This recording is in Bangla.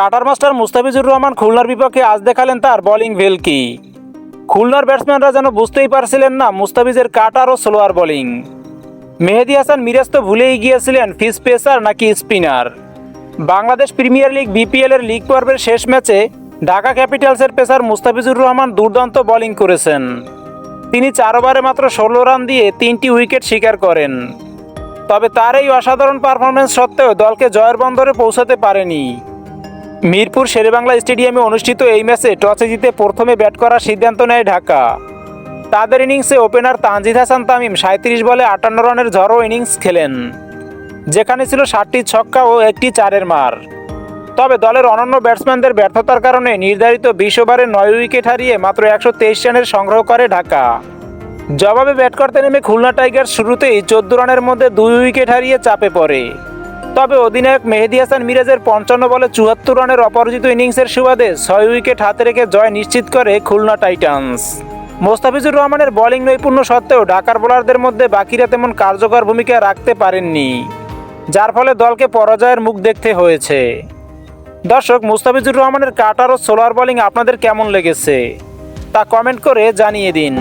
কাটার মাস্টার মুস্তাফিজুর রহমান খুলনার বিপক্ষে আজ দেখালেন তার বোলিং ভেলকি খুলনার ব্যাটসম্যানরা যেন বুঝতেই পারছিলেন না মুস্তাফিজের কাটার ও স্লোয়ার বোলিং। মেহেদি হাসান মিরাজ তো ভুলেই গিয়েছিলেন ফিস পেসার নাকি spinner Bangladesh premier league BPL এর লিগ পর্বের শেষ ম্যাচে ঢাকা ক্যাপিটালসের পেসার মুস্তাফিজুর রহমান দুর্দান্ত বোলিং করেছেন। তিনি চার ওভারে মাত্র ষোলো রান দিয়ে তিনটি উইকেট শিকার করেন। তবে তার এই অসাধারণ পারফরমেন্স সত্ত্বেও দলকে জয়ের বন্দরে পৌঁছাতে পারেনি। মিরপুর শেরেবাংলা স্টেডিয়ামে অনুষ্ঠিত এই ম্যাচে টসে জিতে প্রথমে ব্যাট করার সিদ্ধান্ত নেয় ঢাকা। তাদের ইনিংসে ওপেনার তানজিদ হাসান তামিম সাঁত্রিশ বলে আটান্ন রানের ঝড়ো ইনিংস খেলেন, যেখানে ছিল ষাটটি ছক্কা ও একটি চারের মার। তবে দলের অনন্য ব্যাটসম্যানদের ব্যর্থতার কারণে নির্ধারিত বিশ ওভারে নয় উইকেট হারিয়ে মাত্র একশো তেইশ রানের সংগ্রহ করে ঢাকা। জবাবে ব্যাট করতে নেমে খুলনা টাইগার্স শুরুতেই চোদ্দ রানের মধ্যে দুই উইকেট হারিয়ে চাপে পড়ে। তবে অধিনায়ক মেহেদি হাসান মিরাজের পঞ্চান্ন বলে চুয়াত্তর রানের অপরাজিত ইনিংসের সুবাদে ছয় উইকেট হাতে রেখে জয় নিশ্চিত করে খুলনা টাইটান্স। মোস্তাফিজুর রহমানের বোলিং নৈপুণ্য সত্ত্বেও ঢাকার বোলারদের মধ্যে বাকিরা তেমন কার্যকর ভূমিকা রাখতে পারেননি, যার ফলে দলকে পরাজয়ের মুখ দেখতে হয়েছে। দর্শক, মুস্তাফিজুর রহমানের কাটার ও সোলার বোলিং আপনাদের কেমন লেগেছে? তা কমেন্ট করে জানিয়ে দিন।